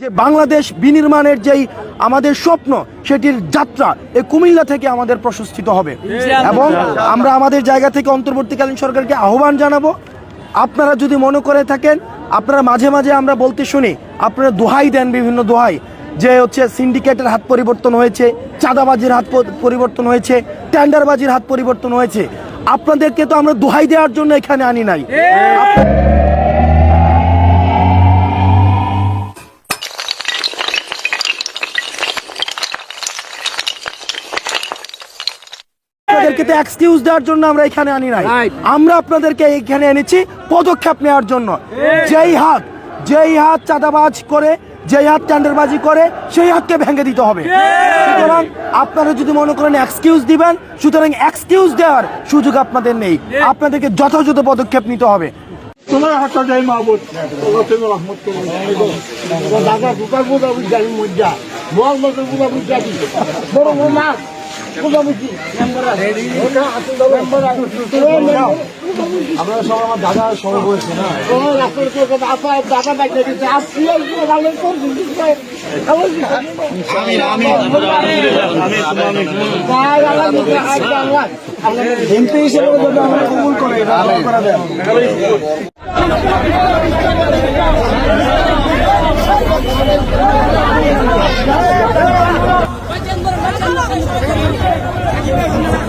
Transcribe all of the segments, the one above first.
যে বাংলাদেশ বিনির্মাণের যেই আমাদের স্বপ্ন সেটির যাত্রা এই কুমিল্লা থেকে আমাদের প্রশস্তিত হবে। এবং আমরা আমাদের জায়গা থেকে অন্তর্বর্তীকালীন সরকারকে আহ্বান জানাব। আপনারা যদি মনে করে থাকেন আপনারা মাঝে মাঝে আমরা বলতে শুনি আপনারা দোহাই দেন বিভিন্ন দোহাই যে হচ্ছে সিন্ডিকেটের হাত পরিবর্তন হয়েছে চাঁদাবাজির হাত পরিবর্তন হয়েছে টেন্ডারবাজির হাত পরিবর্তন হয়েছে। আপনাদেরকে তো আমরা দোহাই দেওয়ার জন্য এখানে আনি নাই। আপনাদেরকে তো এক্সকিউজ দেওয়ার জন্য আমরা এখানে আনি নাই। আমরা আপনাদেরকে এখানে এনেছি পদক্ষেপ নেওয়ার জন্য। যেই হাত যেই হাত চাঁদাবাজ করে যেই হাত টেন্ডারবাজি করে সেই হাতকে ভেঙে দিতে হবে। সুতরাং আপনারা যদি মনে করেন এক্সকিউজ দিবেন সুতরাং এক্সকিউজ দেওয়ার সুযোগ আপনাদের নেই। আপনাদেরকে যথাযথ পদক্ষেপ নিতে হবে। তোমার হাতটা যাই আল্লাহ রহমত দাদা দুটার বুঝা বুঝি জানি মজ্জা। মোয়াল মতো বুঝা বুঝি জানি। বড় মাছ। আমরা সব আমার দাদা সবাই বলছি না এমপি হিসেবে আমরা কবুল করে করা দেন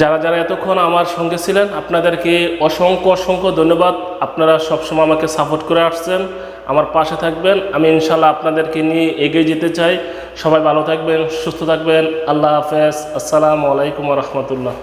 যারা যারা এতক্ষণ আমার সঙ্গে ছিলেন, আপনাদেরকে অসংখ্য অসংখ্য ধন্যবাদ। আপনারা সবসময় আমাকে সাপোর্ট করে আসছেন। আমার পাশে থাকবেন। আমি ইনশাল্লাহ আপনাদেরকে নিয়ে এগিয়ে যেতে চাই। সবাই ভালো থাকবেন, সুস্থ থাকবেন। আল্লাহ হাফেজ। আসসালামু আলাইকুম রহমতুল্লাহ।